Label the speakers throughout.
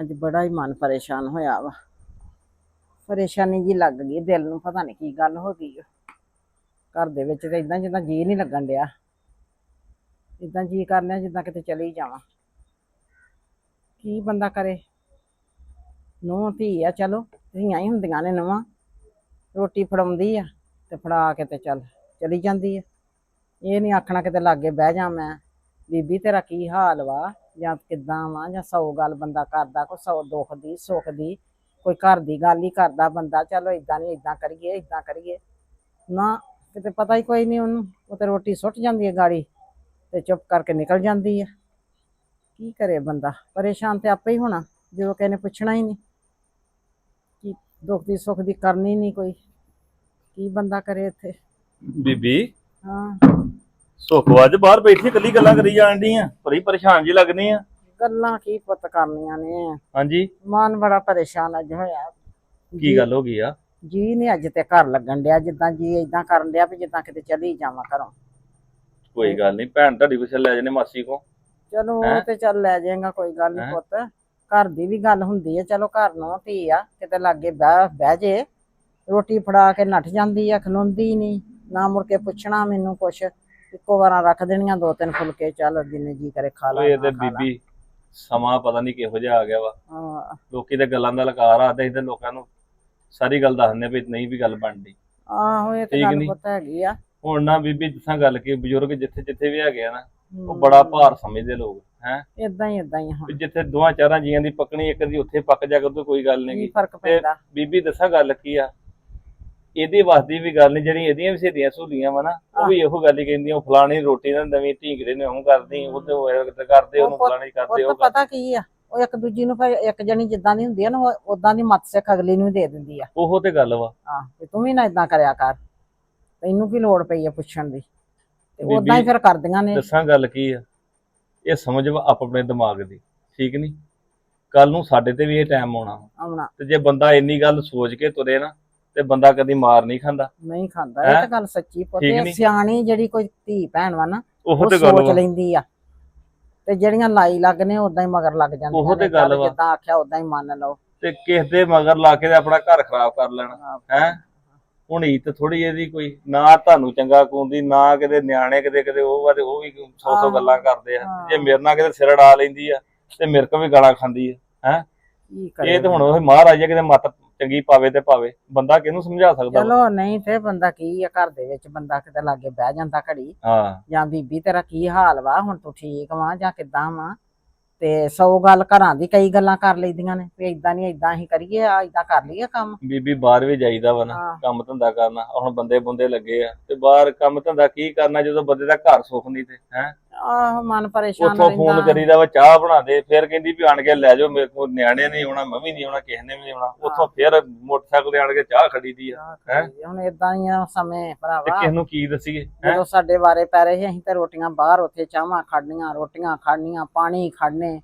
Speaker 1: ਅੱਜ ਬੜਾ ਹੀ ਮਨ ਪਰੇਸ਼ਾਨ ਹੋਇਆ ਵਾ। ਪਰੇਸ਼ਾਨੀ ਜੀ ਲੱਗ ਗਈ, ਦਿਲ ਨੂੰ ਪਤਾ ਨਹੀਂ ਕੀ ਗੱਲ ਹੋ ਗਈ ਆ। ਘਰ ਦੇ ਵਿੱਚ ਤਾਂ ਇਦਾਂ ਜਿੱਦਾਂ ਜੀ ਨਹੀਂ ਲੱਗਣ ਡਿਆ। ਇਦਾਂ ਜੀ ਕਰ ਲਿਆ ਜਿੱਦਾਂ ਕਿਤੇ ਚਲੀ ਜਾਵਾਂ। ਕੀ ਬੰਦਾ ਕਰੇ? ਨੂੰਹ, ਧੀ ਆ, ਚਲੋ, ਧੀਆਂ ਹੀ ਹੁੰਦੀਆਂ ਨੇ ਨੂੰਹਾਂ। ਰੋਟੀ ਫੜਾਉਂਦੀ ਆ ਤੇ ਫੜਾ ਕੇ ਤੇ ਚੱਲ, ਚਲੀ ਜਾਂਦੀ ਆ। ਇਹ ਨਹੀਂ ਆਖਣਾ ਕਿਤੇ ਲਾਗੇ ਬਹਿ ਜਾ ਮੈਂ। ਬੀਬੀ, ਤੇਰਾ ਕੀ ਹਾਲ ਵਾ? ਜਾਂ ਕਿੱਦਾਂ ਵਾ ਜਾਂ ਸੌ ਗੱਲ ਬੰਦਾ ਕਰਦਾ ਕੋਈ ਸੌ ਦੁੱਖ ਦੀ ਸੁੱਖ ਦੀ ਕੋਈ ਘਰ ਦੀ ਗੱਲ ਹੀ ਕਰਦਾ ਬੰਦਾ ਚਲੋ ਇਦਾਂ ਨਹੀਂ ਇਦਾਂ ਕਰੀਏ ਇਦਾਂ ਕਰੀਏ। ਨਾ ਕਿਤੇ ਪਤਾ ਹੀ ਕੋਈ ਨਹੀਂ ਉਹਨੂੰ ਉਹ ਤੇ ਰੋਟੀ ਸੁੱਟ ਜਾਂਦੀ ਹੈ ਗਾੜੀ ਤੇ ਚੁੱਪ ਕਰਕੇ ਨਿਕਲ ਜਾਂਦੀ ਹੈ। ਕੀ ਕਰੇ ਬੰਦਾ? ਪਰੇਸ਼ਾਨ ਤੇ ਆਪੇ ਹੀ ਹੋਣਾ ਜਦੋਂ ਕਿਸੇ ਨੇ ਪੁੱਛਣਾ ਹੀ ਨਹੀਂ ਕੀ ਦੁੱਖ ਦੀ ਸੁੱਖ ਦੀ ਕਰਨੀ ਨਹੀਂ ਕੋਈ। ਕੀ ਬੰਦਾ ਕਰੇ ਇੱਥੇ?
Speaker 2: ਬੀਬੀ?
Speaker 1: ਹਾਂ।
Speaker 2: ਸੁਖਵਾਜ ਬਾਹਰ ਬੈਠੀ ਇਕੱਲੀ ਗੱਲਾਂ ਕਰੀ ਜਾਣ ਡਈ ਆ। ਬੜੀ ਪਰੇਸ਼ਾਨ ਜੀ ਲੱਗਣੀ ਆ।
Speaker 1: ਗੱਲਾਂ ਕੀ ਪੁੱਤ ਕਰਨੀਆਂ ਨੇ।
Speaker 2: ਹਾਂਜੀ।
Speaker 1: ਮਨ ਬੜਾ ਪਰੇਸ਼ਾਨ ਅੱਜ ਹੋਇਆ।
Speaker 2: ਕੀ ਗੱਲ ਹੋ ਗਈ ਆ?
Speaker 1: ਜੀ ਨਹੀਂ ਅੱਜ ਤੇ ਘਰ ਲੱਗਣ ਡਿਆ ਜਿੱਦਾਂ ਜੀ ਇਦਾਂ ਕਰਨ ਡਿਆ ਵੀ ਜਿੱਦਾਂ ਕਿਤੇ ਚਲੀ ਜਾਵਾਂ ਘਰੋਂ।
Speaker 2: ਕੋਈ ਗੱਲ ਨਹੀਂ ਭੈਣ ਤੁਹਾਡੀ ਕੁਛ ਲੈ ਜਨੇ ਮਾਸੀ ਕੋ
Speaker 1: ਚਲੋ ਉਹ? ਤੇ ਚੱਲ ਲੈ ਜਾਏਗਾ ਕੋਈ ਗੱਲ ਨਹੀਂ? ਪੁੱਤ। ਘਰ ਦੀ ਵੀ ਗੱਲ ਹੁੰਦੀ ਹੈ ਚਲੋ ਘਰ ਨੂੰ ਧੀ ਆ ਕਿਤੇ ਲਾਗੇ ਬਹਿ ਬਹਿ ਜੇ। ਰੋਟੀ ਫੜਾ ਕੇ ਨੱਠ ਜਾਂਦੀ ਆ ਖਲੋਂਦੀ ਨਹੀਂ ਨਾ ਮੁੜ ਕੇ ਪੁੱਛਣਾ ਮੈਨੂੰ ਕੁਛ। ਇੱਕੋ ਵਾਰਾਂ ਰੱਖ ਦੇਣੀਆਂ ਦੋ ਤਿੰਨ ਫੁਲਕੇ ਚੱਲ ਜਿੰਨੇ ਜੀ ਕਰੇ ਖਾ ਲਾ
Speaker 2: ਤੇ
Speaker 1: ਲਾ।
Speaker 2: ਬੀਬੀ ਸਮਾਂ ਪਤਾ ਨਹੀਂ ਕਿਹੋ ਜਿਹਾ ਆ ਗਿਆ ਵਾ।
Speaker 1: ਹਾਂ,
Speaker 2: ਲੋਕੀ ਤੇ ਗੱਲਾਂ ਦਾ ਲਕਾਰ ਆਦੇ ਤੇ ਲੋਕਾਂ ਨੂੰ ਸਾਰੀ ਗੱਲ ਦੱਸਦੇ ਵੀ ਨਹੀਂ ਵੀ ਗੱਲ ਬਣਦੀ।
Speaker 1: ਆਹੋ ਇਹ ਤੇ
Speaker 2: ਠੀਕ
Speaker 1: ਗੱਲ
Speaker 2: ਨੀ?
Speaker 1: ਪੁੱਤ ਹੈਗੀ ਆ।
Speaker 2: ਹੁਣ ਨਾ ਬੀਬੀ ਦੱਸਾਂ ਗੱਲ ਕੀ ਬਜ਼ੁਰਗ ਜਿੱਥੇ ਜਿੱਥੇ ਵੀ ਹੈਗੇ ਆ ਨਾ ਉਹ ਬੜਾ ਭਾਰ ਸਮਝਦੇ ਲੋਕ ਹੈ?
Speaker 1: ਏਦਾਂ ਹੀ ਏਦਾਂ ਹੀ ਹੁਣ
Speaker 2: ਜਿੱਥੇ ਦੋਵਾਂ ਚਾਰਾਂ ਜੀਆਂ ਦੀ ਪੱਕਣੀ ਇੱਕ ਦੀ ਉੱਥੇ ਪੱਕ ਜਾ ਕੇ ਕੋਈ ਗੱਲ
Speaker 1: ਕੀ
Speaker 2: ਨਹੀਂ
Speaker 1: ਫ਼ਰਕ ਪੈਂਦਾ?
Speaker 2: ਬੀਬੀ ਦੱਸਾਂ ਗੱਲ ਕੀ ਆ? ਇਹਦੇ ਵਾਸਤੇ ਵੀ ਗੱਲ ਨਹੀਂ ਜਿਹੜੀ ਇਹਦੀਆਂ ਵੀ ਸਹੇਲੀਆਂ ਸਹੂਲੀਆਂ ਵਾ ਨਾ ਉਹ ਵੀ ਇਹੋ ਗੱਲ ਹੀ ਕਹਿੰਦੀਆਂ ਉਹ ਫਲਾਣੀ ਰੋਟੀ ਨਾ ਨਵੀਂ ਢੀਂਗਰੇ ਨੇ ਉਹ ਕਰਦੀ ਉਹ ਤੇ ਉਹ ਕਰਦੇ ਉਹਨੂੰ ਫਲਾਣੀ ਕਰਦੇ
Speaker 1: ਉਹ ਪਤਾ ਕੀ ਆ ਉਹ ਇੱਕ ਦੂਜੀ ਨੂੰ ਫਿਰ ਇੱਕ ਜਣੀ ਜਿੱਦਾਂ ਦੀ ਹੁੰਦੀ ਆ ਨਾ ਉਦਾਂ ਦੀ ਮੱਤ ਸਿੱਖ ਅਗਲੀ ਨੂੰ ਦੇ ਦਿੰਦੀ ਆ।
Speaker 2: ਉਹ ਤੇ ਗੱਲ ਵਾ।
Speaker 1: ਆਹ ਤੇ ਤੂੰ ਵੀ ਨਾ ਇਦਾਂ ਕਰਿਆ ਕਰ ਤੈਨੂੰ ਕੀ ਲੋੜ ਪਈ ਆ ਪੁੱਛਣ ਦੀ। ਤੇ ਉਦਾਂ ਹੀ ਫਿਰ ਕਰਦੀਆਂ ਨੇ।
Speaker 2: ਦੱਸਾਂ ਗੱਲ ਕੀ ਆ ਇਹ ਸਮਝ ਵਾ ਆਪ ਆਪਣੇ ਦਿਮਾਗ ਦੀ ਠੀਕ ਨਹੀਂ ਕੱਲ ਨੂੰ ਸਾਡੇ ਤੇ ਵੀ ਇਹ ਟਾਈਮ ਆਉਣਾ।
Speaker 1: ਆਉਣਾ।
Speaker 2: ਤੇ ਜੇ ਬੰਦਾ ਇੰਨੀ ਗੱਲ ਸੋਚ ਕੇ ਤੁਰੇ ਨਾ ਤੇ ਬੰਦਾ ਕਦੀ ਮਾਰ ਨਹੀਂ ਖਾਂਦਾ
Speaker 1: ਨਹੀਂ ਖਾਂਦਾ ਇਹ
Speaker 2: ਹੈਂ?
Speaker 1: ਤਾਂ ਗੱਲ ਸੱਚੀ ਪੁੱਤ
Speaker 2: ਨੀ?
Speaker 1: ਸਿਆਣੀ ਜਿਹੜੀ ਕੋਈ ਧੀ ਭੈਣ ਵਾ ਨਾ
Speaker 2: ਉਹ ਤੇ ਗੱਲ
Speaker 1: ਸੋਚ ਲੈਂਦੀ ਆ ਤੇ ਜਿਹੜੀਆਂ ਲਾਈ ਲੱਗਨੇ ਉਦਾਂ ਹੀ ਮਗਰ ਲੱਗ ਜਾਂਦੀਆਂ
Speaker 2: ਉਹੋ ਤੇ
Speaker 1: ਨੇ,
Speaker 2: ਗੱਲ ਵਾ।
Speaker 1: ਜਿੱਦਾਂ ਆਖਿਆ ਉਦਾਂ ਹੀ ਮੰਨ ਲਓ
Speaker 2: ਤੇ ਕਿਸ ਦੇ ਮਗਰ ਲਾ ਕੇ ਆਪਣਾ ਘਰ ਖਰਾਬ ਕਰ ਲੈਣਾ ਹੈ ਹੁਣ ਈਤ ਥੋੜੀ ਇਹਦੀ ਕੋਈ ਨਾ ਤੁਹਾਨੂੰ ਚੰਗਾ ਕੁੰਦੀ ਨਾ ਕਿਤੇ ਨਿਆਣੇ ਕਿਤੇ ਕਿਤੇ ਉਹ ਵਾ ਤੇ ਉਹ ਵੀ ਸੌ ਸੌ
Speaker 1: ਹਾਂ।
Speaker 2: ਗੱਲਾਂ ਕਰਦੇ ਆ
Speaker 1: ਹਾਂ।
Speaker 2: ਜੇ ਮੇਰੇ ਨਾਲ ਕਿਤੇ ਸਿਰ ਡਾ ਲੈਂਦੀ ਆ ਤੇ ਮੇਰੇ ਕੋਲ ਵੀ ਗਾਲਾਂ ਖਾਂਦੀ ਆ
Speaker 1: ਕਰੇ
Speaker 2: ਇਹ ਤਾਂ ਹੁਣ ਉਹ ਮਹਾਰਾਜ ਕਿਤੇ ਮੱਤ ਚੰਗੀ ਪਾਵੇ ਤੇ ਪਾਵੇ। ਬੰਦਾ ਕਿਹਨੂੰ ਸਮਝਾ ਸਕਦਾ? ਵਾ?
Speaker 1: ਚਲੋ ਨਹੀਂ ਤੇ ਬੰਦਾ ਕੀ ਆ ਘਰ ਦੇ ਵਿੱਚ? ਬੰਦਾ ਕਿਤੇ ਲਾਗੇ ਬਹਿ ਜਾਂਦਾ ਘੜੀ।
Speaker 2: ਹਾਂ।
Speaker 1: ਜਾਂ ਬੀਬੀ ਤੇਰਾ ਕੀ ਹਾਲ ਵਾ? ਹੁਣ ਤੂੰ ਠੀਕ ਵਾ ਜਾਂ ਕਿੱਦਾਂ ਵਾ? ਤੇ ਸੌ ਗੱਲ ਘਰਾਂ ਦੀ ਕਈ ਗੱਲਾਂ ਕਰ ਲਈਦੀਆਂ ਨੇ। ਵੀ ਇਦਾਂ ਨਹੀਂ ਇਦਾਂ ਹੀ ਕਰੀਏ ਆ ਇਦਾਂ ਕਰ ਲਈਏ ਕੰਮ।
Speaker 2: ਬੀਬੀ ਬਾਹਰ ਵੀ ਜਾਈਦਾ ਵਾ ਨਾ
Speaker 1: ਹਾਂ।
Speaker 2: ਕੰਮ ਧੰਦਾ ਕਰਨਾ। ਹੁਣ ਬੰਦੇ ਬੰਦੇ ਲੱਗੇ ਆ। ਤੇ ਬਾਹਰ ਕੰਮ ਧੰਦਾ ਕੀ ਕਰਨਾ ਜਦੋਂ ਬੰਦੇ ਦਾ ਘਰ ਸੁੱਖ ਨਹੀਂ ਤੇ ਹੈ?
Speaker 1: ਆਹ ਮਨ ਪਰੇਸ਼ਾਨ
Speaker 2: ਉੱਥੋਂ ਫੋਨ
Speaker 1: ਰਹਿੰਦਾ
Speaker 2: ਕਰੀਦਾ ਵਾ ਚਾਹ ਬਣਾ ਦੇ ਫਿਰ ਕਹਿੰਦੀ ਵੀ ਆਣ ਕੇ ਲੈ ਜਾਓ ਮੇਰੇ ਕੋਲ ਨਿਆਣੇ ਨਹੀਂ ਆਉਣਾ ਮੈਂ ਵੀ ਨਹੀਂ ਆਉਣਾ ਕਿਸੇ ਨੇ ਵੀ ਨਹੀਂ ਆਉਣਾ ਉੱਥੋਂ ਫਿਰ ਮੋਟਰਸਾਈਕਲ ਤੇ ਆਣ ਕੇ ਚਾਹ ਖੜੀਦੀ ਆ ਹੈਂ?
Speaker 1: ਹੁਣ ਇਦਾਂ ਹੀ ਆ ਸਮੇਂ
Speaker 2: ਤੇ
Speaker 1: ਭਰਾਵਾ
Speaker 2: ਕਿਸ ਨੂੰ ਕੀ ਦਸੀਏ ਹੈਂ?
Speaker 1: ਜਦੋਂ ਸਾਡੇ ਵਾਰੇ ਪੈ ਰਹੇ ਸੀ ਅਸੀਂ ਤੇ ਰੋਟੀਆਂ ਬਾਹਰ ਉੱਥੇ ਚਾਹਾਂ ਖੜਨੀਆਂ ਰੋਟੀਆਂ ਖੜਨੀਆਂ ਪਾਣੀ ਖੜਨੇ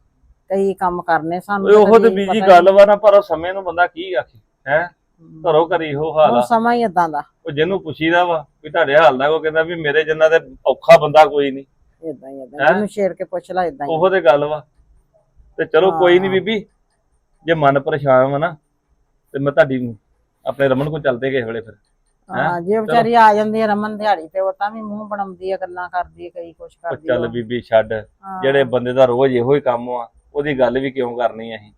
Speaker 1: ਕਈ ਕੰਮ ਕਰਨੇ ਸਾਨੂੰ
Speaker 2: ਓਏ ਉਹ ਤੇ
Speaker 1: ਕਦੀ
Speaker 2: ਬੀਜੀ
Speaker 1: ਪਤਾ
Speaker 2: ਗੱਲ ਵਾ ਨਾ ਪਰ ਉਹ ਸਮੇਂ ਨੂੰ ਬੰਦਾ ਕੀ ਆਖੇ ਹੈ?
Speaker 1: ਹੀ
Speaker 2: ਘਰੋਂ ਘਰੀ ਇਹੋ
Speaker 1: ਨਹੀਂ।
Speaker 2: ਹਾਲ
Speaker 1: ਹੁਣ
Speaker 2: ਆ
Speaker 1: ਸਮਾਂ ਹੀ ਇਦਾਂ ਦਾ।
Speaker 2: ਉਹ ਜਿਹਨੂੰ ਪੁੱਛੀਦਾ ਵਾ ਵੀ ਤੁਹਾਡੇ ਹਾਲ ਦਾ ਕੋ ਕਹਿੰਦਾ ਵੀ ਮੇਰੇ ਜਿੰਨਾ ਤੇ ਔਖਾ ਬੰਦਾ ਕੋਈ ਨਹੀਂ।
Speaker 1: ਇਦਾਂ ਹੀ ਇਦਾਂ
Speaker 2: ਹੈਂ?
Speaker 1: ਜਿਹਨੂੰ ਛੇੜ ਕੇ ਪੁੱਛ ਲੈ ਇਦਾਂ ਹੀ
Speaker 2: ਉਹੋ ਤੇ ਗੱਲ ਵਾ ਤੇ ਚਲੋ ਕੋਈ ਨਹੀਂ
Speaker 1: ਹਾਂ।
Speaker 2: ਬੀਬੀ ਜੇ ਮਨ ਪਰੇਸ਼ਾਨ ਵਾ ਨਾ ਤੇ ਮੈਂ ਤੁਹਾਡੀ ਆਪਣੇ ਰਮਨ ਕੋ ਚੱਲਦੇ ਕਿਸੇ ਵੇਲੇ ਫਿਰ
Speaker 1: ਹਾਂ ਜੇ ਵਿਚਾਰੀ ਆ ਜਾਂਦੀ ਹੈ ਰਮਨ ਦਿਹਾੜੀ ਤੇ ਉਹ ਤਾਂ ਵੀ ਮੂੰਹ ਬਣਾਉਂਦੀ ਹੈ ਗੱਲਾਂ ਕਰਦੀ ਹੈ ਕਈ ਕੁਛ
Speaker 2: ਉਹ
Speaker 1: ਕਰਦੀ
Speaker 2: ਚੱਲ। ਬੀਬੀ ਛੱਡ
Speaker 1: ਹਾਂ।
Speaker 2: ਜਿਹੜੇ ਬੰਦੇ ਦਾ ਰੋਜ਼ ਇਹੋ ਹੀ ਕੰਮ ਆ ਉਹਦੀ ਗੱਲ ਵੀ ਕਿਉਂ ਕਰਨੀ ਅਸੀਂ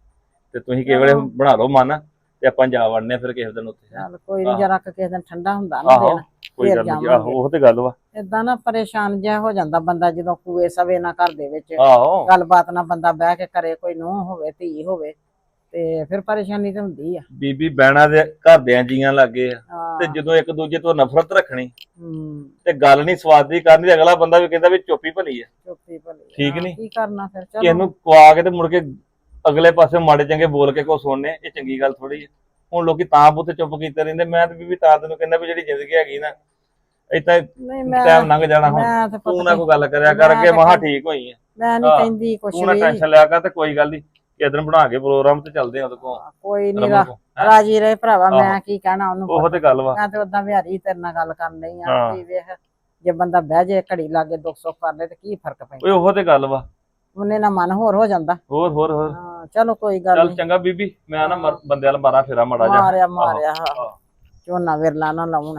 Speaker 2: ਤੇ ਤੁਸੀਂ ਕਿਸੇ ਵੇਲੇ। ਬਣਾ ਲਓ ਮਨ ਤੇ ਆਪਾਂ ਜਾ ਵੜਨੇ ਫਿਰ ਕਿਸੇ ਦਿਨ ਉੱਥੇ
Speaker 1: ਚੱਲ ਕੋਈ ਨਹੀਂ
Speaker 2: ਆਹੋ।
Speaker 1: ਜਰਾ ਕਿਸੇ ਦਿਨ ਠੰਡਾ ਹੁੰਦਾ ਨਾ
Speaker 2: ਆਹੋ
Speaker 1: ਦਿਨ
Speaker 2: ਕੋਈ ਗੱਲ ਨਹੀਂ। ਆਹੋ ਉਹ ਤੇ ਗੱਲ ਵਾ।
Speaker 1: ਇਦਾਂ ਨਾ ਪਰੇਸ਼ਾਨ ਜਿਹਾ ਹੋ ਜਾਂਦਾ ਬੰਦਾ ਜਦੋਂ ਕੂਏ ਸਵੇ ਨਾ ਘਰ ਦੇ ਵਿੱਚ।
Speaker 2: ਆਹੋ।
Speaker 1: ਗੱਲਬਾਤ ਨਾ ਬੰਦਾ ਬਹਿ ਕੇ ਕਰੇ ਕੋਈ ਨੂੰਹ ਹੋਵੇ ਧੀ ਹੋਵੇ ਤੇ ਫਿਰ ਪਰੇਸ਼ਾਨੀ ਤੇ ਹੁੰਦੀ ਆ।
Speaker 2: ਬੀਬੀ ਬਹਿਣਾ ਦੇ ਘਰਦਿਆਂ ਜੀਆਂ ਲੱਗੇ ਆ ਤੇ ਜਦੋਂ ਇੱਕ ਦੂਜੇ ਤੋਂ ਨਫ਼ਰਤ ਰੱਖਣੀ ਤੇ ਗੱਲ ਨਹੀਂ ਸਵਾਦ ਦੀ ਕਰਨੀ ਤੇ ਅਗਲਾ ਬੰਦਾ ਵੀ ਕਹਿੰਦਾ ਵੀ ਚੁੱਪੀ ਭਲੀ ਆ।
Speaker 1: ਚੁੱਪੀ ਭਲੀ
Speaker 2: ਠੀਕ
Speaker 1: ਹਾਂ,
Speaker 2: ਨੀ?
Speaker 1: ਕੀ ਕਰਨਾ ਫਿਰ? ਚਲੋ।
Speaker 2: ਨੂੰ ਕੁਆ ਕੇ ਤੇ ਮੁੜ ਕੇ ਅਗਲੇ ਪਾਸੇ ਮਾੜੇ ਚੰਗੇ ਬੋਲ ਕੇ ਕੋ ਸੁਣਨੇ ਇਹ ਚੰਗੀ ਗੱਲ ਥੋੜੀ ਹੈ ਹੁਣ ਲੋਕੀ ਤਾਂ ਬੁੱਤ ਚੁੱਪ ਕੀਤੇ ਰਹਿੰਦੇ ਮੈਂ ਤੇ ਬੀਬੀ ਤਾਂ ਤੈਨੂੰ ਕਹਿੰਦਾ ਵੀ ਜਿਹੜੀ ਜ਼ਿੰਦਗੀ ਹੈਗੀ ਨਾ
Speaker 1: ਨਹੀਂ ਮੈਂ
Speaker 2: ਟਾਈਮ ਲੰਘ ਜਾਣਾ ਹੁਣ।
Speaker 1: ਤੇ ਪਤਾ
Speaker 2: ਨਾ ਕੋਈ ਗੱਲ ਕਰਿਆ ਕਰ ਅੱਗੇ ਮਹਾ ਠੀਕ ਹੋਈ ਹੈ
Speaker 1: ਮੈਂ ਨਹੀਂ ਕਹਿੰਦੀ ਕੁਛ
Speaker 2: ਤੂੰ ਨਾ
Speaker 1: ਵੀ।
Speaker 2: ਟੈਨਸ਼ਨ ਲਿਆ ਕਰ ਤੇ ਕੋਈ ਗੱਲ ਨਹੀਂ ਕਿਸੇ ਦਿਨ ਬਣਾ ਕੇ ਪ੍ਰੋਗਰਾਮ ਤੇ ਚੱਲਦੇ ਆ ਉਹਦੇ ਕੋਲ।
Speaker 1: ਕੋਈ ਨਹੀਂ? ਰਾਜੀ ਰਹੇ ਭਰਾਵਾ ਮੈਂ। ਕੀ ਕਹਿਣਾ ਉਹਨੂੰ
Speaker 2: ਉਹ ਤੇ ਗੱਲ ਵਾ।
Speaker 1: ਮੈਂ ਤੇ ਉਦਾਂ ਵਿਹਾਰੀ ਤੇਰੇ ਨਾਲ ਗੱਲ ਕਰਨ ਲਈ ਆ। ਵੀ ਵੇਖ ਜੇ ਬੰਦਾ ਬਹਿ ਜੇ ਘੜੀ ਲਾਗੇ ਦੁੱਖ ਸੁੱਖ ਕਰ ਲੈ ਤੇ ਕੀ ਫ਼ਰਕ ਪੈਂਦਾ?
Speaker 2: ਓਏ ਉਹ ਤੇ ਗੱਲ ਵਾ।
Speaker 1: ਉਹਨੇ ਨਾ ਮਨ ਹੋਰ ਹੋ ਜਾਂਦਾ।
Speaker 2: ਹੋਰ ਹੋਰ ਹੋਰ।
Speaker 1: ਹਾਂ ਚਲੋ ਕੋਈ ਗੱਲ
Speaker 2: ਚੱਲ
Speaker 1: ਨਹੀਂ
Speaker 2: ਚੰਗਾ ਬੀਬੀ ਮੈਂ ਨਾ ਮਰ- ਬੰਦੇ ਵਾਲ ਮਾਰਾਂ ਫੇਰਾ ਮੜਾ ਜਾ
Speaker 1: ਮਾਰਿਆ ਮਾਰਿਆ ਹਾਂ। ਝੋਨਾ ਵਿਰਲਾ ਨਾ ਲਾਉਣ।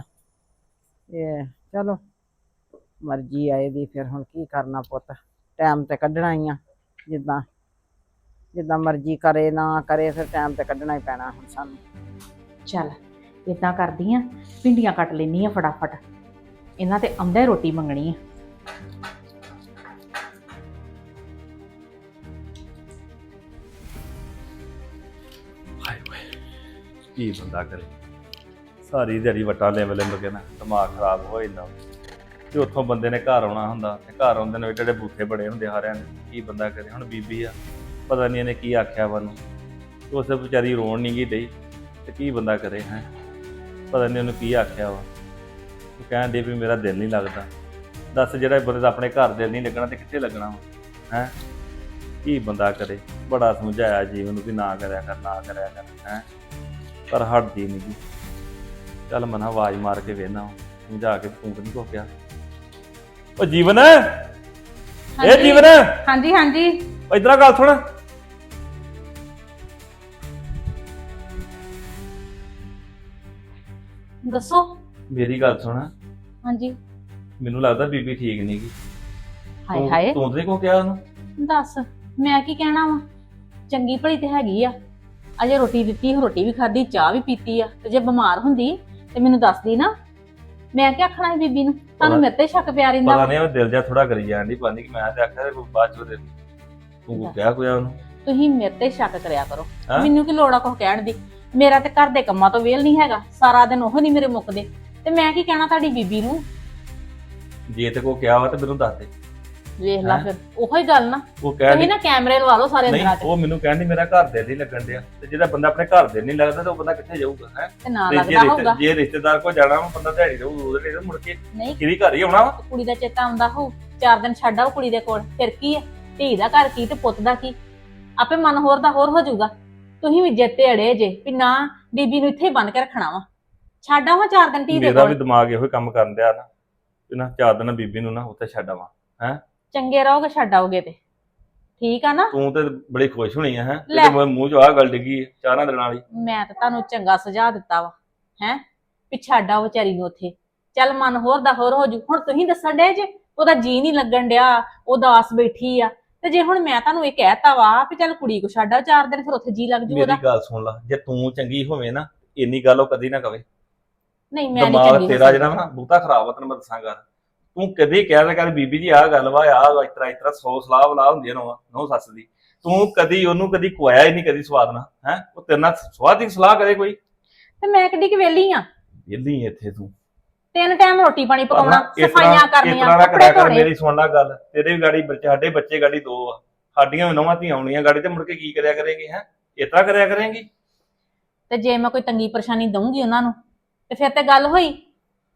Speaker 1: ਇਹ ਚਲੋ ਮਰਜ਼ੀ ਆ ਇਹਦੀ ਫਿਰ ਹੁਣ ਕੀ ਕਰਨਾ ਪੁੱਤ। ਟਾਈਮ ਤੇ ਕੱਢਣਾ ਹੀ ਆ ਜਿੱਦਾਂ ਜਿੱਦਾਂ ਮਰਜ਼ੀ ਕਰੇ ਨਾ ਕਰੇ ਫਿਰ ਟਾਈਮ ਤੇ ਕੱਢਣਾ ਹੀ ਪੈਣਾ ਹੁਣ ਸਾਨੂੰ।
Speaker 3: ਚੱਲ ਇਦਾਂ ਕਰਦੀ ਆ ਭਿੰਡੀਆਂ ਕੱਟ ਲੈਣੀ ਆ ਫਟਾਫਟ। ਇਹਨਾਂ ਤੇ ਆਉਂਦਾ ਹੀ ਰੋਟੀ ਮੰਗਣੀ ਆ।
Speaker 2: ਕੀ ਬੰਦਾ ਕਰੇ? ਸਾਰੀ ਦਿਹਾੜੀ ਵਟਾ ਲੈ ਵੇਲੇ ਮਗੇ ਨਾ ਦਿਮਾਗ ਖਰਾਬ ਹੋ ਜਾਂਦਾ। ਤੇ ਉੱਥੋਂ ਬੰਦੇ ਨੇ ਘਰ ਆਉਣਾ ਹੁੰਦਾ ਤੇ ਘਰ ਆਉਂਦੇ ਨੇ ਜਿਹੜੇ ਬੂਥੇ ਬੜੇ ਹੁੰਦੇ ਹਾਰਿਆਂ ਦੇ, ਕੀ ਬੰਦਾ ਕਰੇ? ਹੁਣ ਬੀਬੀ ਆ, ਪਤਾ ਨਹੀਂ ਇਹਨੇ ਕੀ ਆਖਿਆ ਵਨੂੰ ਉਸ ਵਿਚਾਰੀ ਰੋਣ ਨਹੀਂ ਗਈ ਡਈ, ਤੇ ਕੀ ਬੰਦਾ ਕਰੇ ਹੈ? ਪਤਾ ਨਹੀਂ ਉਹਨੂੰ ਕੀ ਆਖਿਆ ਵਾ। ਉਹ ਕਹਿਣ ਦੇ ਵੀ ਮੇਰਾ ਦਿਲ ਨਹੀਂ ਲੱਗਦਾ। ਦੱਸ ਜਿਹੜਾ ਬੰਦੇ ਦਾ ਆਪਣੇ ਘਰ ਦਿਲ ਨਹੀਂ ਲੱਗਣਾ ਤੇ ਕਿੱਥੇ ਲੱਗਣਾ ਵਾ? ਹੈ? ਕੀ ਬੰਦਾ ਕਰੇ? ਬੜਾ ਸਮਝਾਇਆ ਜੀਵਨ ਨੂੰ ਵੀ ਨਾ ਕਰਿਆ ਕਰ, ਨਾ ਕਰਿਆ ਕਰ, ਹੈ? ਪਰ ਹਟਦੀ ਨਹੀਂ ਗੀ। ਚੱਲ ਮਨਾ ਆਵਾਜ਼ ਮਾਰ ਕੇ ਵੇਖਣਾ ਸਮਝਾ ਕੇ ਤੂੰ ਤਾਂ ਨਹੀਂ ਕੋ ਕਿਹਾ ਉਹ ਜੀਵਨ ਇਹ ਜੀਵਨ?
Speaker 3: ਹਾਂਜੀ ਹਾਂਜੀ।
Speaker 2: ਇਧਰ ਗੱਲ ਸੁਣ।
Speaker 3: ਦੱਸੋ।
Speaker 2: ਮੇਰੀ ਗੱਲ ਸੁਣ।
Speaker 3: ਹਾਂਜੀ।
Speaker 2: ਮੈਨੂੰ ਲੱਗਦਾ ਬੀਬੀ ਠੀਕ ਨਹੀਂ ਗੀ।
Speaker 3: ਹਾਏ
Speaker 2: ਤੂੰ
Speaker 3: ਹਾਏ।
Speaker 2: ਤੂੰ ਤੇ ਕੋ ਕਿਹਾ ਉਹਨੂੰ?
Speaker 3: ਦੱਸ ਮੈਂ ਕੀ ਕਹਿਣਾ ਵਾ? ਚੰਗੀ ਭਲੀ ਤੇ ਹੈਗੀ ਆ। ਅਜੇ ਰੋਟੀ ਦਿੱਤੀ ਰੋਟੀ ਵੀ ਖਾਧੀ ਚਾਹ ਵੀ ਪੀਤੀ ਆ ਤੇ ਜੇ ਬਿਮਾਰ ਹੁੰਦੀ ਤੇ ਮੈਨੂੰ ਦੱਸਦੀ ਨਾ। ਮੈਂ ਕੀ ਆਖਣਾ ਸੀ ਬੀਬੀ ਨੂੰ? ਤੁਹਾਨੂੰ ਮੇਰੇ ਤੇ ਸ਼ੱਕ ਪਿਆ
Speaker 2: ਪਤਾ। ਨਹੀਂ ਉਹ ਦਿਲ ਜਿਹਾ ਥੋੜਾ ਕਰੀ ਜਾਣ ਦੀ ਪਾਣੀ ਕਿ ਮੈਂ ਤੇ ਆਖਿਆ ਕੋਈ ਬਾਅਦ ਚ ਉਹਦੇ ਤੂੰ ਕੋ ਕਿਹਾ ਕੋਈ ਉਹਨੂੰ?
Speaker 3: ਤੁਸੀਂ ਮੇਰੇ ਤੇ ਸ਼ੱਕ ਕਰਿਆ ਕਰੋ।
Speaker 2: ਹੈਂ?
Speaker 3: ਮੈਨੂੰ ਕੀ ਲੋੜ ਆ ਕੁਝ ਕਹਿਣ ਦੀ? ਮੇਰਾ ਤੇ ਘਰ ਦੇ ਕੰਮਾਂ ਤੋਂ ਵੇਲ ਨਹੀਂ ਹੈਗਾ। ਸਾਰਾ ਦਿਨ ਉਹ ਨਹੀਂ ਮੇਰੇ ਮੁੱਕਦੇ। ਤੇ ਮੈਂ ਕੀ ਕਹਿਣਾ ਤੁਹਾਡੀ ਬੀਬੀ ਨੂੰ?
Speaker 2: ਜੇ ਤੇ ਕੋ ਕਿਹਾ ਵਾ ਤੇ ਮੈਨੂੰ ਦੱਸ ਦੇ।
Speaker 3: ਵੇਖ ਲਾ
Speaker 2: ਹੈਂ?
Speaker 3: ਫਿਰ। ਉਹੋ ਹੀ ਗੱਲ ਨਾ।
Speaker 2: ਉਹ ਕਹਿ
Speaker 3: ਤੁਸੀਂ ਨਾ ਕੈਮਰੇ ਲਵਾ ਲਓ ਸਾਰੇ
Speaker 2: ਨਹੀਂ
Speaker 3: ਅੰਦਰਾਂ 'ਚ।
Speaker 2: ਉਹ ਮੈਨੂੰ ਕਹਿੰਦੀ ਮੇਰਾ ਘਰ ਦੇ ਨਹੀਂ ਲੱਗਣ ਡਿਆ। ਤੇ ਜਿਹੜਾ ਬੰਦਾ ਆਪਣੇ ਘਰ ਦੇ ਨਹੀਂ ਲੱਗਦਾ ਤੇ ਉਹ ਬੰਦਾ ਕਿੱਥੇ ਜਾਊਗਾ ਹੈ?
Speaker 3: ਤੇ ਨਾ
Speaker 2: ਜੇ
Speaker 3: ਲੱਗਦਾ ਹੋਊਗਾ
Speaker 2: ਰਿਸ਼ਤੇ- ਜੇ ਰਿਸ਼ਤੇਦਾਰ ਕੋ ਜਾਣਾ ਵਾ ਬੰਦਾ ਦਿਹਾੜੀ ਰਹੂ ਉਹਦੇ ਲਈ ਮੁੜ ਕੇ
Speaker 3: ਨਹੀਂ।
Speaker 2: ਕਿਹਦੀ ਘਰ ਹੀ ਆਉਣਾ ਵਾ?
Speaker 3: ਕੁੜੀ ਦਾ ਚੇਤਾ ਆਉਂਦਾ ਹੋਊ ਚਾਰ ਦਿਨ ਛੱਡ ਆਓ ਕੁੜੀ ਦੇ ਕੋਲ ਫਿਰ ਕੀ ਹੈ ਧੀ ਦਾ ਘਰ ਕੀ ਤੇ ਪੁੱਤ ਦਾ ਕੀ? ਆਪੇ ਮਨ ਹੋਰ ਦਾ ਹੋਰ ਹੋ ਜਾਊਗਾ। ਤੁਸੀਂ ਵੀ ਜਿੱਤੇ ਅੜੇ ਜੇ ਵੀ ਨਾ ਬੀਬੀ ਨੂੰ ਇੱਥੇ ਹੀ ਬੰਨ ਕੇ ਰੱਖਣਾ ਵਾ। ਛੱਡ ਆਵਾਂ ਚਾਰ ਦਿਨ ਧੀ ਦੇ
Speaker 2: ਮੇਰਾ ਵੀ
Speaker 3: ਕੋਲ।
Speaker 2: ਦਿਮਾਗ ਇਹੋ ਹੀ ਕੰਮ ਕਰਨ ਦਿਆ ਨਾ ਕਿ ਨਾ ਚਾਰ ਦਿਨ ਬੀਬੀ ਨੂੰ ਨਾ ਉੱਥੇ ਛੱਡ ਆਵਾਂ
Speaker 3: ਚੰਗੇ ਰਹੋਗੇ ਛੱਡ ਆਓਗੇ ਤੇ। ਠੀਕ ਆ ਨਾ?
Speaker 2: ਤੂੰ ਤੇ ਬੜੀ ਖੁਸ਼ ਹੋਣੀ ਆ ਹੈ?
Speaker 3: ਲੈ।
Speaker 2: ਤੇ ਮੂੰਹ ਚੋਂ ਆ ਗੱਲ ਡਿੱਗੀ ਹੈ, ਚਾਰਾਂ ਦਿਨਾਂ ਵਾਲੀ।
Speaker 3: ਮੈਂ ਤਾਂ ਤੁਹਾਨੂੰ ਚੰਗਾ ਸੁਝਾਅ ਦਿੱਤਾ ਵਾ ਹੈ? ਵੀ ਛੱਡ ਆ ਵਿਚਾਰੀ ਨੂੰ ਉੱਥੇ। ਚੱਲ ਮਨ ਹੋਰ ਦਾ ਹੋਰ ਹੋ ਜੂ ਹੁਣ ਤੁਸੀਂ ਦੱਸਣ ਡੇ ਜੇ ਉਹਦਾ ਜੀ ਨਹੀਂ ਲੱਗਣ ਡਿਆ ਉਦਾਸ ਬੈਠੀ ਆ। ਤੇ ਜੇ ਹੁਣ ਮੈਂ ਤੁਹਾਨੂੰ ਇਹ ਕਹਿਤਾ ਵਾ ਵੀ ਚੱਲ ਕੁੜੀ ਕੋ ਛੱਡ ਆ ਚਾਰ ਦਿਨ ਫਿਰ ਉੱਥੇ ਜੀ ਲੱਗ ਜੂ ਉਹਦਾ।
Speaker 2: ਮੇਰੀ ਗੱਲ ਸੁਣ ਲੈ ਜੇ ਤੂੰ ਚੰਗੀ ਹੋਵੇਂ ਨਾ ਇੰਨੀ ਗੱਲ ਉਹ ਕਦੀ ਨਾ ਕਵੇ।
Speaker 3: ਨਹੀਂ ਮੈਂ ਨਹੀਂ
Speaker 2: ਦਿਮਾਗ
Speaker 3: ਚੰਗੀ
Speaker 2: ਤੇਰਾ
Speaker 3: ਹੋ
Speaker 2: ਜਿਹੜਾ ਨਾ ਬਹੁਤਾ ਖਰਾਬ ਆ ਤੈਨੂੰ ਮੈਂ ਦੱਸਾਂਗਾ। ਤੂੰ ਕਦੇ ਕਹਿ ਰਿਹਾ ਕਰ ਬੀਬੀ ਜੀ ਆਹ ਗੱਲ ਵਾ ਆਹ ਇਸ ਤਰ੍ਹਾਂ ਇਸ ਤਰ੍ਹਾਂ ਸੌ ਸਲਾਹ ਬਲਾ ਹੁੰਦੀ ਹੈ ਨੋ ਨੋ ਸੱਸ ਦੀ। ਤੂੰ ਕਦੀ ਉਹਨੂੰ ਕਦੀ ਕੁਆਇਆ ਹੀ ਨਹੀਂ ਕਦੀ ਸਵਾਦ ਨਾ ਹੈ? ਉਹ ਤੇਰੇ ਨਾਲ ਸਵਾਦ ਦੀ ਸਲਾਹ ਕਰੇ ਕੋਈ?
Speaker 3: ਤੇ ਮੈਂ ਕਿੱਡੀ ਕਿ ਵੇਲੀ ਆ।
Speaker 2: ਵਿਹਲੀ ਇੱਥੇ ਤੂੰ।
Speaker 3: ਤਿੰਨ ਟਾਈਮ ਰੋਟੀ ਪਾਣੀ ਪਕਾਉਣਾ
Speaker 2: ਇਸ ਤਰ੍ਹਾਂ-
Speaker 3: ਸਫਾਈਆਂ
Speaker 2: ਇਸ
Speaker 3: ਕਰਨੀਆਂ
Speaker 2: ਤਰ੍ਹਾਂ ਨਾ
Speaker 3: ਕੱਪੜੇ
Speaker 2: ਕਰਿਆ ਕਰ
Speaker 3: ਧੋਣੇ।
Speaker 2: ਮੇਰੀ ਸੁਣ ਲੈ ਗੱਲ ਤੇਰੇ ਵੀ ਗਾੜੀ ਬੱਚੇ ਸਾਡੇ ਬੱਚੇ ਗਾੜੀ ਦੋ ਆ। ਸਾਡੀਆਂ ਵੀ ਨੌਵਾਂ ਧੀਆਂ ਆਉਣੀਆਂ ਗਾੜੀ ਤੇ ਮੁੜ ਕੇ ਕੀ ਕਰਿਆ ਕਰੇਗੀ ਹੈ? ਇਸ ਤਰ੍ਹਾਂ ਕਰਿਆ ਕਰੇਗੀ?
Speaker 3: ਤੇ ਜੇ ਮੈਂ ਕੋਈ ਤੰਗੀ ਪਰੇਸ਼ਾਨੀ ਦਊਂਗੀ ਉਹਨਾਂ ਨੂੰ ਤੇ ਫਿਰ ਤੇ ਗੱਲ ਹੋਈ।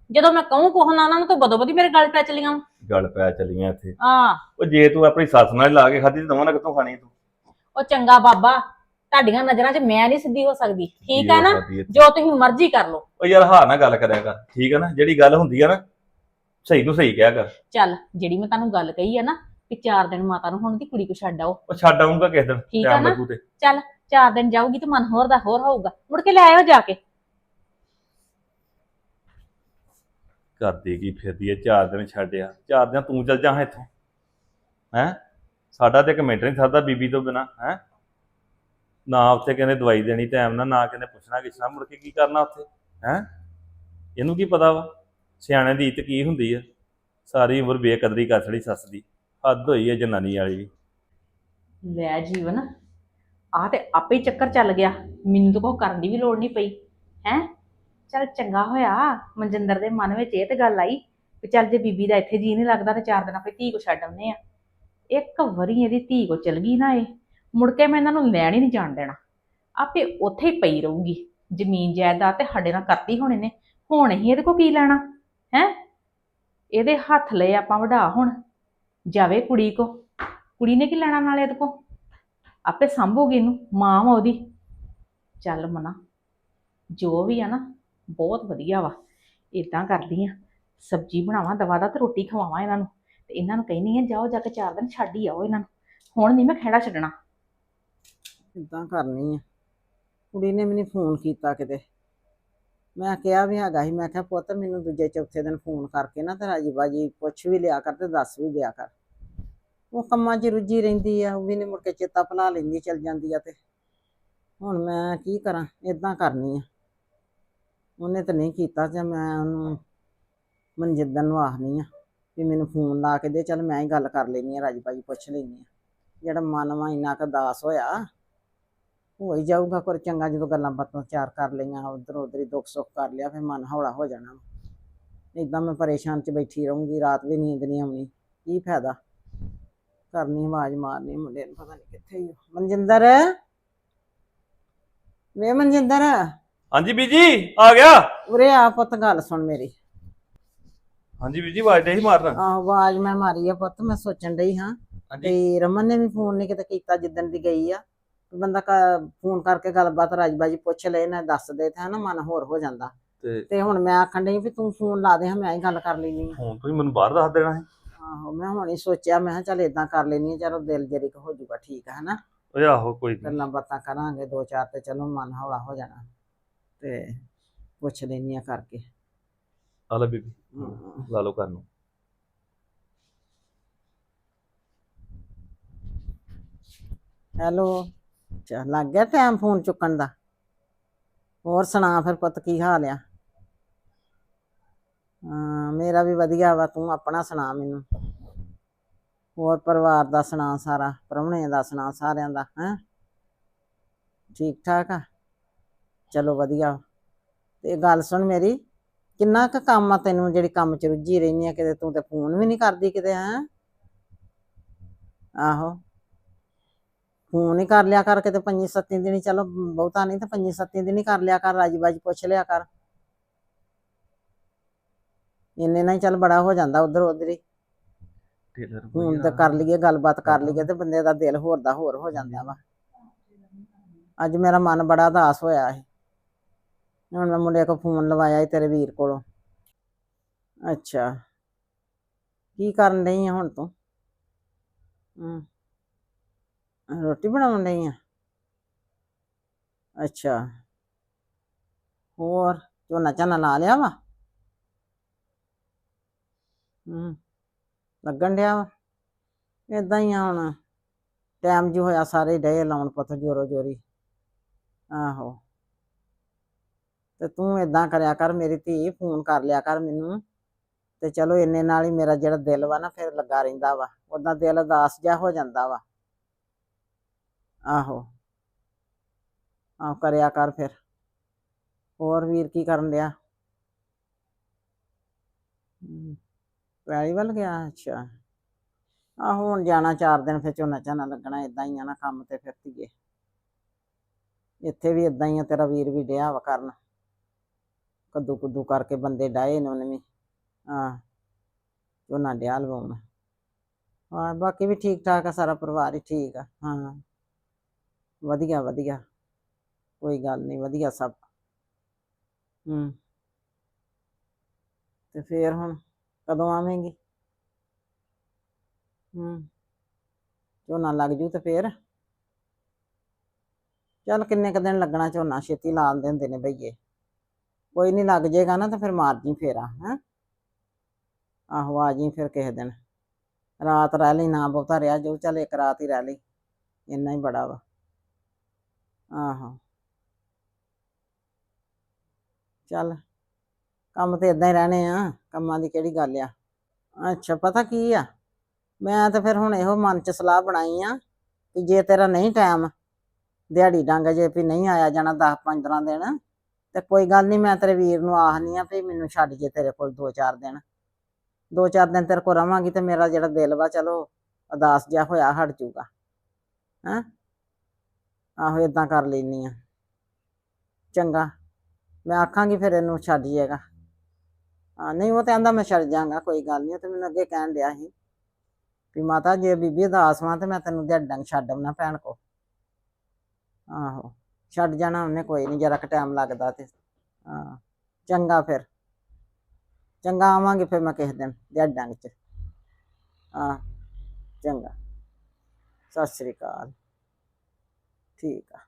Speaker 3: ਜਦੋਂ ਮੈਂ ਕਹੂੰ ਕੋਹ ਨਾ ਉਹਨਾਂ ਨੂੰ ਤਾਂ ਬਦੋ ਬਦੀ ਮੇਰੇ ਗੱਲ ਪੈ ਚਲੀਆਂ।
Speaker 2: ਗੱਲ ਪੈ ਚਲੀਆਂ ਇੱਥੇ।
Speaker 3: ਆ
Speaker 2: ਉਹ ਜੇ ਤੂੰ ਆਪਣੀ ਸੱਸ ਨਾਲ ਲਾ ਕੇ ਤੇ ਦਵਾਂ ਨਾ ਕਿੱਥੋਂ ਖਾਣੀ ਤੂੰ?
Speaker 3: ਉਹ ਚੰਗਾ ਬਾਬਾ ਤੁਹਾਡੀਆਂ ਨਜ਼ਰਾਂ 'ਚ ਮੈਂ ਨਹੀਂ ਸਿੱਧੀ ਹੋ ਸਕਦੀ। ਠੀਕ ਹੈ ਨਾ?
Speaker 2: ਹੋ ਸਕਦੀ?
Speaker 3: ਜੋ ਤੁਸੀਂ ਮਰਜ਼ੀ ਕਰ ਲਓ।
Speaker 2: ਉਹ ਯਾਰ ਹਾਂ ਨਾ ਗੱਲ ਕਰਿਆ ਕਰ। ਠੀਕ ਹੈ ਨਾ? ਜਿਹੜੀ ਗੱਲ ਹੁੰਦੀ ਆ ਨਾ ਸਹੀ ਨੂੰ ਸਹੀ ਕਿਹਾ ਕਰ।
Speaker 3: ਚੱਲ ਜਿਹੜੀ ਮੈਂ ਤੁਹਾਨੂੰ ਗੱਲ ਕਹੀ ਆ ਨਾ ਕਿ ਚਾਰ ਦਿਨ ਮਾਤਾ ਨੂੰ ਹੁਣ ਦੀ ਕੁੜੀ ਕੋ ਛੱਡ ਆਓ।
Speaker 2: ਉਹ ਛੱਡ ਆਉਂਗਾ ਕਿਸੇ ਦਿਨ?
Speaker 3: ਠੀਕ ਆ
Speaker 2: ਟਾਈਮ
Speaker 3: ਨਾ?
Speaker 2: ਲੱਗੂ ਤੇ।
Speaker 3: ਚਾਰ ਦਿਨ ਜਾਊਗੀ ਤੇ ਮਨ ਹੋਰ ਦਾ ਹੋਰ ਹੋਊਗਾ। ਮੁੜ ਕੇ ਲੈ ਆਇਓ ਜਾ ਕੇ।
Speaker 2: ਕਰਦੀ ਕੀ ਫਿਰਦੀ ਐ ਚਾਰ ਦਿਨ ਛੱਡਿਆ ਚਾਰ ਦਿਨ ਤੂੰ ਚੱਲ ਜਾ ਇੱਥੋਂ। ਹੈ? ਸਾਡਾ ਤੇ ਇੱਕ ਮਿੰਟ ਨਹੀਂ ਸਰਦਾ ਬੀਬੀ ਤੋਂ ਬਿਨਾ, ਹੈ? ਨਾ ਉੱਥੇ ਕਹਿੰਦੇ ਦਵਾਈ ਦੇਣੀ ਟਾਈਮ ਨਾਲ, ਨਾ ਕਹਿੰਦੇ ਪੁੱਛਣਾ ਕਿਸਨਾ ਮੁੜ ਕੇ ਕੀ ਕਰਨਾ ਉੱਥੇ, ਹੈ? ਇਹਨੂੰ ਕੀ ਪਤਾ ਵਾ? ਸਿਆਣੇ ਦੀ ਇੱਤ ਕੀ ਹੁੰਦੀ ਆ? ਸਾਰੀ ਉਮਰ ਬੇਕਦਰੀ ਕਰ ਛੜੀ ਸੱਸ ਦੀ। ਹੱਦ ਹੋਈ ਹੈ ਜਨਾਨੀ ਵਾਲੀ ਵੀ।
Speaker 3: ਲੈ ਜੀਵਨ ਆ ਤੇ ਆਪੇ ਹੀ ਚੱਕਰ ਚੱਲ ਗਿਆ। ਮੈਨੂੰ ਤਾਂ ਕੋਈ ਕਰਨ ਦੀ ਵੀ ਲੋੜ ਨਹੀਂ ਪਈ, ਹੈ? ਚੱਲ ਚੰਗਾ ਹੋਇਆ, ਮਨਜਿੰਦਰ ਦੇ ਮਨ ਵਿੱਚ ਇਹ ਤੇ ਗੱਲ ਆਈ ਵੀ ਚੱਲ ਜੇ ਬੀਬੀ ਦਾ ਇੱਥੇ ਜੀ ਨਹੀਂ ਲੱਗਦਾ ਤੇ ਚਾਰ ਦਿਨ ਆਪੇ ਧੀ ਕੋ ਛੱਡ ਆਉਂਦੇ ਆ। ਇੱਕ ਵਾਰੀ ਇਹਦੀ ਧੀ ਕੋ ਚਲ ਗਈ ਨਾ ਇਹ, ਮੁੜ ਕੇ ਮੈਂ ਇਹਨਾਂ ਨੂੰ ਲੈਣ ਹੀ ਨਹੀਂ ਜਾਣ ਦੇਣਾ। ਆਪੇ ਉੱਥੇ ਹੀ ਪਈ ਰਹੂਗੀ, ਜ਼ਮੀਨ ਜਾਇਦਾਦ ਤੇ ਸਾਡੇ ਨਾਲ ਕਰਤੀ ਹੋਣੇ ਨੇ, ਹੁਣ ਹੀ ਇਹਦੇ ਕੋ ਕੀ ਲੈਣਾ, ਹੈ? ਇਹਦੇ ਹੱਥ ਲਏ ਆਪਾਂ ਵਢਾ ਹੁਣ, ਜਾਵੇ ਕੁੜੀ ਕੋ। ਕੁੜੀ ਨੇ ਕੀ ਲੈਣਾ ਨਾਲੇ ਇਹਦੇ ਕੋ? ਆਪੇ ਸੰਭੋਗੀ ਇਹਨੂੰ, ਮਾਂ ਵਾ ਉਹਦੀ। ਚੱਲ ਮਨਾ, ਜੋ ਵੀ ਆ ਨਾ ਬਹੁਤ ਵਧੀਆ ਵਾ। ਇਦਾਂ ਕਰਦੀ ਆ, ਸਬਜੀ ਬਣਾਵਾਂ, ਦਵਾ ਦਾ ਤੇ ਰੋਟੀ ਖਵਾਵਾਂ ਇਹਨਾਂ ਨੂੰ। ਤੇ ਇਹਨਾਂ ਨੂੰ ਕਹਿੰਦੀ ਆ, ਜਾਓ ਜਾ ਕੇ ਚਾਰ ਦਿਨ ਛੱਡ ਹੀ ਆਓ ਇਹਨਾਂ ਨੂੰ। ਹੁਣ ਨਹੀਂ ਮੈਂ ਖੇੜਾ ਛੱਡਣਾ।
Speaker 1: ਇਦਾਂ ਕਰਨੀ ਆ। ਕੁੜੀ ਨੇ ਮੈਨੂੰ ਫੋਨ ਕੀਤਾ ਕਿਤੇ। ਮੈਂ ਕਿਹਾ ਵੀ ਹੈਗਾ ਸੀ, ਮੈਂ ਕਿਹਾ ਪੁੱਤ ਮੈਨੂੰ ਦੂਜੇ ਚੌਥੇ ਦਿਨ ਫੋਨ ਕਰਕੇ ਨਾ ਤੇ ਰਾਜੀ ਬਾਜੀ ਪੁੱਛ ਵੀ ਲਿਆ ਕਰ ਤੇ ਦੱਸ ਵੀ ਦਿਆ ਕਰ। ਉਹ ਕੰਮਾਂ 'ਚ ਰੁੱਝੀ ਰਹਿੰਦੀ ਆ, ਉਹ ਵੀ ਨਹੀਂ ਮੁੜ ਕੇ ਚੇਤਾ ਭੁਲਾ ਲੈਂਦੀ, ਚਲ ਜਾਂਦੀ ਆ ਤੇ। ਹੁਣ ਮੈਂ ਕੀ ਕਰਾਂ ਇਦਾਂ ਕਰਨੀ ਆ। ਉਹਨੇ ਤਾਂ ਨਹੀਂ ਕੀਤਾ ਤੇ ਮੈਂ ਉਹਨੂੰ ਮਨਜਿੰਦਰ ਨੂੰ ਆਖਨੀ ਆ ਵੀ ਮੈਨੂੰ ਫੋਨ ਲਾ ਕੇ ਦੇ, ਚੱਲ ਮੈਂ ਹੀ ਗੱਲ ਕਰ ਲੈਣੀ ਆ ਰਾਜੀ ਬਾਜੀ ਪੁੱਛ ਲੈਣੀ ਆ ਜਿਹੜਾ ਮਨ ਵਾ ਇੰਨਾ ਕੁ ਦਾਸ ਹੋਇਆ ਹੋ ਹੀ ਜਾਊਗਾ ਪਰ ਚੰਗਾ ਜਦੋਂ ਗੱਲਾਂ ਬਾਤਾਂ ਚਾਰ ਕਰ ਲਈਆਂ, ਉਧਰ ਉਧਰ ਹੀ ਦੁੱਖ ਸੁੱਖ ਕਰ ਲਿਆ, ਫਿਰ ਮਨ ਹੌਲਾ ਹੋ ਜਾਣਾ। ਇਦਾਂ ਮੈਂ ਪਰੇਸ਼ਾਨ ਚ ਬੈਠੀ ਰਹੂੰਗੀ, ਰਾਤ ਵੀ ਨੀਂਦ ਨਹੀਂ ਆਉਣੀ, ਕੀ ਫਾਇਦਾ? ਕਰਨੀ ਆਵਾਜ਼ ਮਾਰਨੀ ਮੁੰਡੇ ਨੂੰ, ਪਤਾ ਨਹੀਂ ਕਿੱਥੇ ਹੀ ਉਹ। ਮਨਜਿੰਦਰ? ਵੇ ਮਨਜਿੰਦਰ?
Speaker 2: ਹਾਂਜੀ ਬੀਜੀ ਆ ਗਿਆ?
Speaker 1: ਉਰੇ ਆ ਪੁੱਤ ਗੱਲ ਸੁਣ ਮੇਰੀ।
Speaker 2: ਹਾਂਜੀ ਬੀਜੀ ਆਵਾਜ਼ ਨਹੀਂ ਮਾਰਨਾ?
Speaker 1: ਆਹ ਆਵਾਜ਼ ਮੈਂ ਮਾਰੀ ਆ ਪੁੱਤ ਮੈਂ ਸੋਚਣ ਡਈ ਹਾਂ
Speaker 2: ਹਾਂਜੀ।
Speaker 1: ਤੇ ਰਮਨ ਨੇ ਵੀ ਫੋਨ ਨਹੀਂ ਕਿਤੇ ਕੀਤਾ ਜਿੱਦਣ ਦੀ ਗਈ ਆ। ਵੀ ਬੰਦਾ ਫੋਨ ਕਰਕੇ ਗੱਲਬਾਤ ਰਾਜਬਾਜੀ ਪੁੱਛ ਲੈ ਨਾ ਦੱਸ ਦੇ ਤੇ ਹਨਾ ਮਨ ਹੋਰ ਹੋ ਜਾਂਦਾ।
Speaker 2: ਤੇ
Speaker 1: ਤੇ ਹੁਣ ਮੈਂ ਆਖਣ ਡਈ ਵੀ ਤੂੰ ਫੋਨ ਲਾ ਦੇ ਹਾਂ ਮੈਂ ਹੀ ਗੱਲ ਕਰ ਲੈਣੀ ਆ
Speaker 2: ਹੁਣ ਤੁਸੀਂ ਮੈਨੂੰ ਬਾਹਰ ਦੱਸ ਦੇਣਾ ਹੈ
Speaker 1: ਆਹੋ ਮੈਂ ਹੁਣ ਹੀ ਸੋਚਿਆ ਮੈਂ ਕਿਹਾ ਚੱਲ ਇਦਾਂ ਕਰ ਲੈਣੀ ਆ ਚਲੋ ਦਿਲ ਜਰੀ ਹੋ ਜਾਊਗਾ ਠੀਕ ਹੈ ਹਨਾ।
Speaker 2: ਓਏ ਆਹੋ ਕੋਈ ਨਹੀਂ
Speaker 1: ਗੱਲਾਂ ਬਾਤਾਂ ਕਰਾਂਗੇ ਦੋ ਚਾਰ ਤੇ ਚਲੋ ਮਨ ਹੌਲਾ ਹੋ ਜਾਣਾ। ਤੇ ਪੁੱਛ ਲੈਣੀ ਆ ਕਰਕੇ।
Speaker 2: ਆ ਲੈ ਬੀਬੀ
Speaker 1: ਹਾਂ।
Speaker 2: ਲਾ ਲਓ ਕਰਨ ਨੂੰ।
Speaker 1: ਹੈਲੋ ਚਾ ਲੱਗ ਗਿਆ ਟਾਈਮ ਫੋਨ ਚੁੱਕਣ ਦਾ। ਹੋਰ ਸੁਣਾ ਫਿਰ ਪੁੱਤ ਕੀ ਹਾਲ ਆ? ਹਾਂ ਮੇਰਾ ਵੀ ਵਧੀਆ ਵਾ ਤੂੰ ਆਪਣਾ ਸੁਣਾ ਮੈਨੂੰ। ਹੋਰ ਪਰਿਵਾਰ ਦਾ ਸੁਣਾ ਸਾਰਾ ਪ੍ਰਾਹੁਣੇ ਦਾ ਸੁਣਾ ਸਾਰਿਆਂ ਦਾ ਹੈ? ਠੀਕ ਠਾਕ ਆ? ਚਲੋ ਵਧੀਆ। ਤੇ ਗੱਲ ਸੁਣ ਮੇਰੀ ਕਿੰਨਾ ਕੁ ਕੰਮ ਆ ਤੈਨੂੰ ਜਿਹੜੀ ਕੰਮ ਚ ਰੁੱਝੀ ਰਹਿੰਦੀ ਆ? ਕਿਤੇ ਤੂੰ ਤੇ ਫੋਨ ਵੀ ਨਹੀਂ ਕਰਦੀ ਕਿਤੇ ਹੈ? ਆਹੋ। ਫੋਨ ਹੀ ਕਰ ਲਿਆ ਕਰ ਕਿਤੇ ਪੰਜੀ ਸੱਤੀ ਦਿਨ ਹੀ। ਚਲੋ ਬਹੁਤਾ ਨਹੀਂ ਤਾਂ ਪੰਜੀ ਸੱਤੀ ਦਿਨ ਹੀ ਕਰ ਲਿਆ ਕਰ ਰਾਜੀ ਬਾਜੀ ਪੁੱਛ ਲਿਆ ਕਰ। ਇੰਨੇ ਨਾਲ ਚੱਲ ਬੜਾ ਹੋ ਜਾਂਦਾ ਉਧਰ ਉਧਰ ਹੀ।
Speaker 2: ਟੇਲਰ
Speaker 1: ਹੁਣ ਤਾਂ ਕਰ ਲਈਏ ਗੱਲਬਾਤ ਕਰ ਲਈਏ ਤੇ ਬੰਦੇ ਦਾ ਦਿਲ ਹੋਰ ਦਾ ਹੋਰ ਹੋ ਜਾਂਦਾ ਵਾ। ਅੱਜ ਮੇਰਾ ਮਨ ਬੜਾ ਉਦਾਸ ਹੋਇਆ ਹੈ ਹੁਣ ਮੈਂ ਮੁੰਡੇ ਕੋਲ ਫੋਨ ਲਵਾਇਆ ਸੀ ਤੇਰੇ ਵੀਰ ਕੋਲੋਂ। ਅੱਛਾ। ਕੀ ਕਰਨ ਡਈ ਆ ਹੁਣ ਤੂੰ? ਹਮ ਰੋਟੀ ਬਣਾਉਣ ਡਈ ਆ? ਅੱਛਾ। ਹੋਰ, ਝੋਨਾ ਝਾਨਾ ਲਾ ਲਿਆ ਵਾ? ਹਮ ਲੱਗਣ ਡਿਆ ਵਾ? ਇਦਾਂ ਹੀ ਆ ਹੁਣ। ਟਾਈਮ ਜੋ ਹੋਇਆ, ਸਾਰੇ ਡੇ ਲਾਉਣ ਪੁੱਤ ਜੋਰੋ ਜੋਰੀ ਆਹੋ। ਤੇ ਤੂੰ ਇਦਾਂ ਕਰਿਆ ਕਰ ਮੇਰੀ ਧੀ ਫੋਨ ਕਰ ਲਿਆ ਕਰ ਮੈਨੂੰ। ਤੇ ਚਲੋ ਇੰਨੇ ਨਾਲ ਹੀ ਮੇਰਾ ਜਿਹੜਾ ਦਿਲ ਵਾ ਨਾ ਫਿਰ ਲੱਗਾ ਰਹਿੰਦਾ ਵਾ। ਉਦਾਂ ਦਿਲ ਉਦਾਸ ਜਿਹਾ ਹੋ ਜਾਂਦਾ ਵਾ। ਆਹੋ। ਆਹ ਕਰਿਆ ਕਰ ਫਿਰ। ਹੋਰ ਵੀਰ ਕੀ ਕਰਨ ਡਿਆ? ਹਮ, ਵੱਲ ਗਿਆ? ਅੱਛਾ। ਆਹੋ ਹੁਣ ਜਾਣਾ ਚਾਰ ਦਿਨ ਫਿਰ ਝੋਨਾ ਝਾਨਾ ਲੱਗਣਾ ਇਦਾਂ ਹੀ ਆ ਨਾ ਕੰਮ ਤੇ ਫਿਰ ਧੀਏ। ਇੱਥੇ ਵੀ ਇਦਾਂ ਹੀ ਆ ਤੇਰਾ ਵੀਰ ਵੀ ਡਿਆ ਵਾ ਕਰਨ। ਕੱਦੂ ਕੁੱਦੂ ਕਰਕੇ ਬੰਦੇ ਡਾਏ ਨੇ ਉਹਨੇ ਵੀ। ਹਾਂ, ਝੋਨਾ ਡਿਆ ਲਵਾਉਣ। ਹਾਂ, ਬਾਕੀ ਵੀ ਠੀਕ ਠਾਕ ਆ, ਸਾਰਾ ਪਰਿਵਾਰ ਹੀ ਠੀਕ ਆ। ਹਾਂ, ਵਧੀਆ ਵਧੀਆ। ਕੋਈ ਗੱਲ ਨਹੀਂ, ਵਧੀਆ ਸਭ। ਹੂੰ। ਤੇ ਫੇਰ ਹੁਣ ਕਦੋਂ ਆਵੇਂਗੀ? ਹੂੰ। ਝੋਨਾ ਲੱਗ ਜੂ ਤੇ ਫੇਰ? ਚੱਲ ਕਿੰਨੇ ਕ ਦਿਨ ਲੱਗਣਾ ਝੋਨਾ? ਛੇਤੀ ਲਾ ਦਿੰਦੇ ਹੁੰਦੇ ਨੇ ਬਈਏ। ਕੋਈ ਨਹੀਂ ਲੱਗ ਜਾਏਗਾ ਨਾ ਤਾਂ ਫਿਰ ਮਾਰ ਜੀ ਫੇਰਾ, ਹੈ। ਆਹੋ, ਆ ਜੀ ਫਿਰ ਕਿਸੇ ਦਿਨ। ਰਾਤ ਰਹਿ ਲਈ, ਨਾ ਬਹੁਤਾ ਰਿਹਾ ਜੋ, ਚੱਲ ਇੱਕ ਰਾਤ ਹੀ ਰਹਿ ਲਈ। ਇੰਨਾ ਹੀ ਬੜਾ ਵਾ। ਆਹੋ। ਚੱਲ, ਕੰਮ ਤੇ ਇਦਾਂ ਹੀ ਰਹਿਣੇ ਆ, ਕੰਮਾਂ ਦੀ ਕਿਹੜੀ ਗੱਲ ਆ। ਅੱਛਾ, ਪਤਾ ਕੀ ਆ? ਮੈਂ ਤਾਂ ਫਿਰ ਹੁਣ ਇਹੋ ਮਨ ਚ ਸਲਾਹ ਬਣਾਈ ਆ ਕਿ ਜੇ ਤੇਰਾ ਨਹੀਂ ਟਾਈਮ, ਦਿਹਾੜੀ ਡੰਗ ਜੇ ਵੀ ਨਹੀਂ ਆਇਆ ਜਾਣਾ 10 15 ਦਿਨ ਤੇ ਕੋਈ ਗੱਲ ਨਹੀਂ ਮੈਂ ਤੇਰੇ ਵੀਰ ਨੂੰ ਆਖਨੀ ਆ ਵੀ ਮੈਨੂੰ ਛੱਡ ਜੇ ਤੇਰੇ ਕੋਲ 2-4 ਦਿਨ। 2-4 ਦਿਨ ਤੇਰੇ ਕੋਲ ਰਵਾਂਗੀ ਤੇ ਮੇਰਾ ਜਿਹੜਾ ਦਿਲ ਵਾ, ਚਲੋ ਉਦਾਸ ਜਿਹਾ ਹੋਇਆ, ਹਟ ਜਾਊਗਾ ਹੈਂ? ਆਹੋ ਇਦਾਂ ਕਰ ਲੈਨੀ ਆ। ਚੰਗਾ, ਮੈਂ ਆਖਾਂਗੀ ਫਿਰ ਇਹਨੂੰ ਛੱਡ ਜਾਏਗਾ ਹਾਂ, ਨਹੀਂ, ਉਹ ਤੇ ਆਂਦਾ ਮੈਂ ਛੱਡ ਜਾਗਾ ਕੋਈ ਗੱਲ ਨਹੀਂ ਉਹ ਤੇ ਮੈਨੂੰ ਅੱਗੇ ਕਹਿਣ ਡਿਆ ਸੀ ਵੀ ਮਾਤਾ, ਜੇ ਬੀਬੀ ਉਦਾਸ ਵਾਂ ਤੇ ਮੈਂ ਤੈਨੂੰ ਦਿਹਾੜੀ ਡੰਗ ਛੱਡ ਭੈਣ ਕੋ ਆਹੋ। ਛੱਡ ਜਾਣਾ ਉਹਨੇ, ਕੋਈ ਨਹੀਂ ਜਰਾ ਕੁ ਟਾਈਮ ਲੱਗਦਾ ਤੇ। ਹਾਂ, ਚੰਗਾ ਫਿਰ। ਚੰਗਾ ਆਵਾਂਗੇ ਫਿਰ ਮੈਂ ਕਿਸੇ ਦਿਨ, ਦਿਹਾੜੀ ਚ ਹਾਂ, ਚੰਗਾ। ਸਤਿ ਸ੍ਰੀ ਅਕਾਲ। ਠੀਕ ਆ।